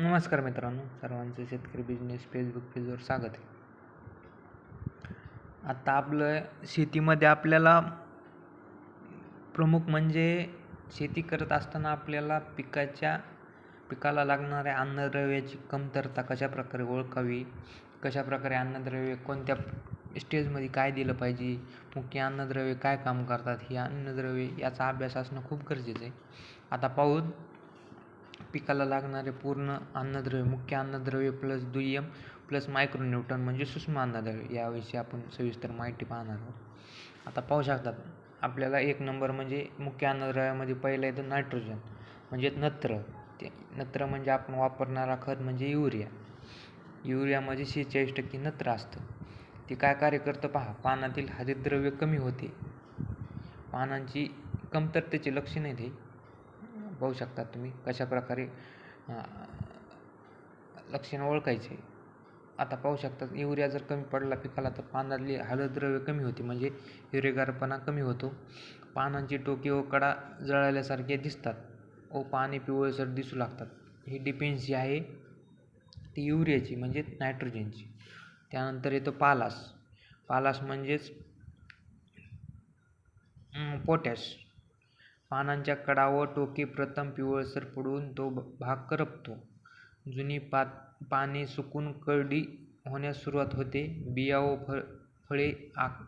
नमस्कार मित्रांनो सर्वांचं शेतकरी बिझनेस फेसबुक पेजवर स्वागत आहे. आता आपलं शेतीमध्ये आपल्याला प्रमुख म्हणजे शेती करत असताना आपल्याला पिकाच्या पिकाला लागणाऱ्या अन्नद्रव्याची कमतरता कशाप्रकारे ओळखावी? कशाप्रकारे अन्नद्रव्य कोणत्या स्टेजमध्ये काय दिलं पाहिजे? मुख्य अन्नद्रव्ये काय काम करतात? ही अन्नद्रव्ये याचा अभ्यास असणं खूप गरजेचं आहे. आता पाहून पिकाला लागणारे पूर्ण अन्नद्रव्य मुख्य अन्नद्रव्य प्लस दुय्यम प्लस मायक्रोन्यूटन म्हणजे सूक्ष्म अन्नद्रव्य याविषयी आपण सविस्तर माहिती पाहणार आहोत. आता पाहू शकतात आपल्याला एक नंबर म्हणजे मुख्य अन्नद्रव्यामध्ये पहिलं येतं नायट्रोजन म्हणजे नत्र. ते नत्र म्हणजे आपण वापरणारा खत म्हणजे युरिया. युरियामध्ये शेहेचाळीस टक्के नत्र असतं. ते काय कार्य करतं पहा पानातील हरितद्रव्य कमी होते. पानांची कमतरतेचे लक्षण ते पाहू शकता तुम्ही कशाप्रकारे लक्षणं ओळखायचे. आता पाहू शकता युरिया जर कमी पडला पिकाला तर पानातली हळदद्रव्य कमी होते. म्हणजे युरेगारपणा कमी होतो. पानांची टोके व कडा जळाल्यासारखे दिसतात. व पाने पिवळसर दिसू लागतात. ही डिपेन्सी आहे ती युरियाची म्हणजे नायट्रोजनची त्यानंतर येतो पालास. पालास म्हणजेच पोटॅश पानांच्या कडा व टोके प्रथम पिवळसर पडून तो भाग करपतो. जुनी पात पाने सुकून करडी होण्यास सुरुवात होते. बिया व फळ फळे आक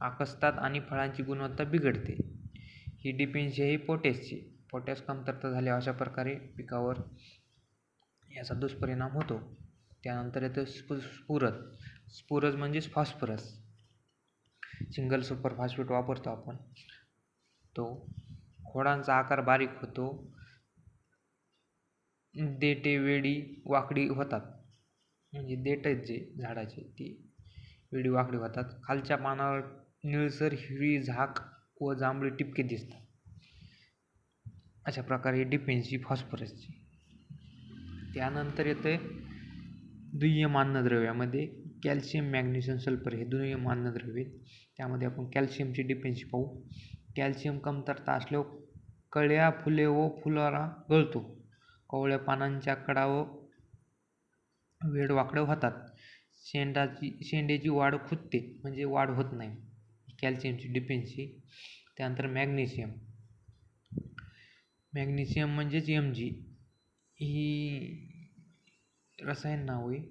आकसतात आणि फळांची गुणवत्ता बिघडते. ही डिपेन्सी आहे पोटॅशची पोटॅश कमतरता झाली अशा प्रकारे पिकावर याचा दुष्परिणाम होतो. त्यानंतर येतं स्पु स्फुरद स्फुरज म्हणजेच फॉस्फरस. सिंगल सुपर फॉस्फेट वापरतो आपण. तो खोडांचा आकार बारीक होतो. देटे वेडी वाकडी होतात. म्हणजे देठ आहेत जे झाडाचे ती वेडी वाकडी होतात. खालच्या पानावर निळसर हिरवी झाक व जांभळी टिपके दिसतात. अशा प्रकारे डिफेन्सिव्ह फॉस्फरसची. त्यानंतर येते दुय्यम अन्नद्रव्यामध्ये कॅल्शियम मॅग्नेशियम सल्फर हे दुय्यम अन्नद्रव्ये त्यामध्ये आपण कॅल्शियमची डिफेन्सिव्ह पाहू. कॅल्शियम कमतरता असल्यावर कळ्या फुले व फुलारा गळतो. कवळ्या पानांच्या कडा व वेडवाकडे होतात. शेंडाची शेंड्याची वाढ खुदते म्हणजे वाढ होत नाही. कॅल्शियमची डिफेन्सी त्यानंतर मॅग्नेशियम. मॅग्नेशियम म्हणजेच एम जी ही रसायन नाव आहे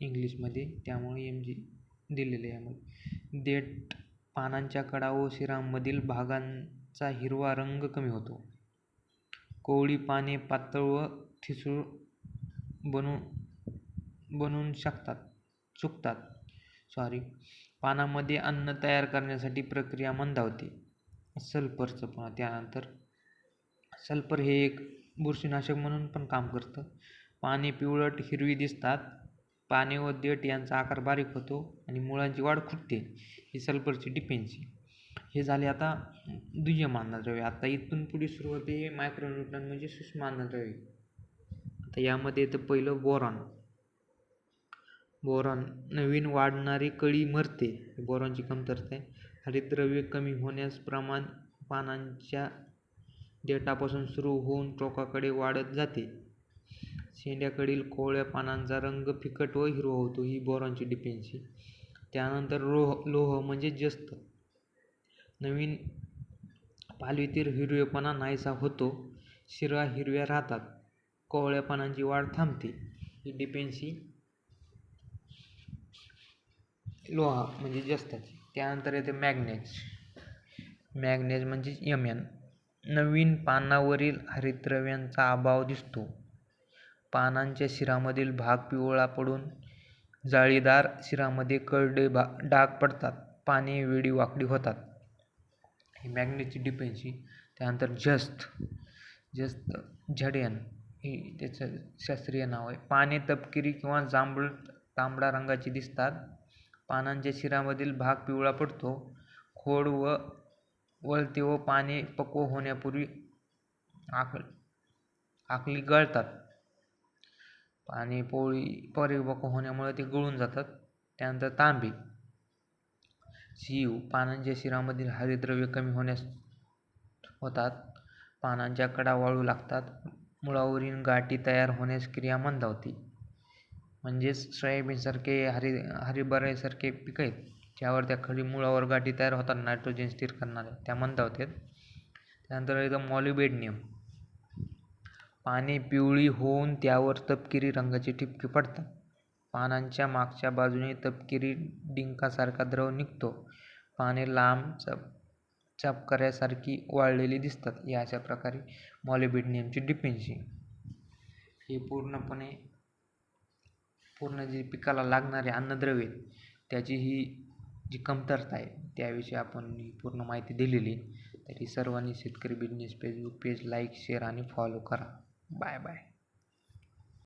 इंग्लिशमध्ये त्यामुळे एम जी दिलेलं आहे यामध्ये. देठ पानांच्या कडा व शिरांमधील चा हिरवा रंग कमी होतो. कोवळी पाने पातळ व ठिसूळ बनू बनवून शकतात चुकतात. सॉरी पानामध्ये अन्न तयार करण्यासाठी प्रक्रिया मंदावते. सल्फरचं पण. त्यानंतर सल्फर हे एक बुरशीनाशक म्हणून पण काम करतं. पाने पिवळट हिरवी दिसतात. पाने व देठ यांचा आकार बारीक होतो आणि मुळांची वाढ खुटते. ही सल्फरची डिपेन्सी हे झाले आता दुय्यम अन्नद्रव्य आता इथून पुढे सुरुवात आहे मायक्रोन्यूट्रन म्हणजे सूक्ष्म अन्नद्रव्य आता यामध्ये येतं पहिलं बोरॉन. बोरॉन नवीन वाढणारी कळी मरते. बोरॉनची कमतरता आहे. हरितद्रव्य कमी होण्यास प्रमाण पानांच्या देठापासून सुरू होऊन टोकाकडे वाढत जाते. शेंड्याकडील कोवळ्या पानांचा रंग फिकट व हिरवा होतो. ही बोरॉनची डिपेन्सी त्यानंतर रोह लोह म्हणजे जस्त. नवीन पालवीतील हिरवेपणा नाहीसा होतो. शिरा हिरव्या राहतात. कोवळ्या पानांची वाढ थांबते. ही डिपेन्सी लोहा म्हणजे जस्ताची त्यानंतर येते मॅग्नेज. मॅग्नेज म्हणजे एम एन नवीन पानावरील हरितद्रव्यांचा अभाव दिसतो. पानांच्या शिरामधील भाग पिवळा पडून जाळीदार शिरामध्ये करडे भा डाग पडतात. पाने वेडी वाकडी होतात. ही मॅग्नेची डिपेन्सी त्यानंतर जस्त जस्त झडेन ही त्याचं शास्त्रीय नाव आहे. पाने तपकिरी किंवा जांभळ तांबडा रंगाची दिसतात. पानांच्या शिरामधील भाग पिवळा पडतो. खोड व वळते व पाने पक्व होण्यापूर्वी आक आकली गळतात. पाने पोळी परिपक्व होण्यामुळे ते गळून जातात. त्यानंतर तांबे. जीव पानांच्या शिरामधील हरिद्रव्य कमी होण्यास होतात. पानांच्या कडा वाळू लागतात. मुळावरील गाठी तयार होण्यास क्रिया मंदावते. म्हणजेच सोयाबीनसारखे हरि हरभऱ्यासारखे पिकं आहेत ज्यावर त्या खाली मुळावर गाठी तयार होतात नायट्रोजन स्थिर करणाऱ्या त्या मंदावतात. त्यानंतर येतं मॉलिबेडनियम. पाने पिवळी होऊन त्यावर तपकिरी रंगाचे ठिपके पडतात. पानांच्या मागच्या बाजूने तपकिरी डिंकासारखा द्रव निघतो. पाने लांब चप चपकऱ्यासारखी वाळलेली दिसतात. या अशा प्रकारे मॉलिबेडनियमची डिफिन्सी हे पूर्णपणे पूर्ण जे पिकाला लागणारे अन्नद्रव्ये त्याची ही जी कमतरता आहे त्याविषयी आपण ही पूर्ण माहिती दिलेली तरी सर्वांनी शेतकरी business Facebook page like share आणि फॉलो करा. Bye bye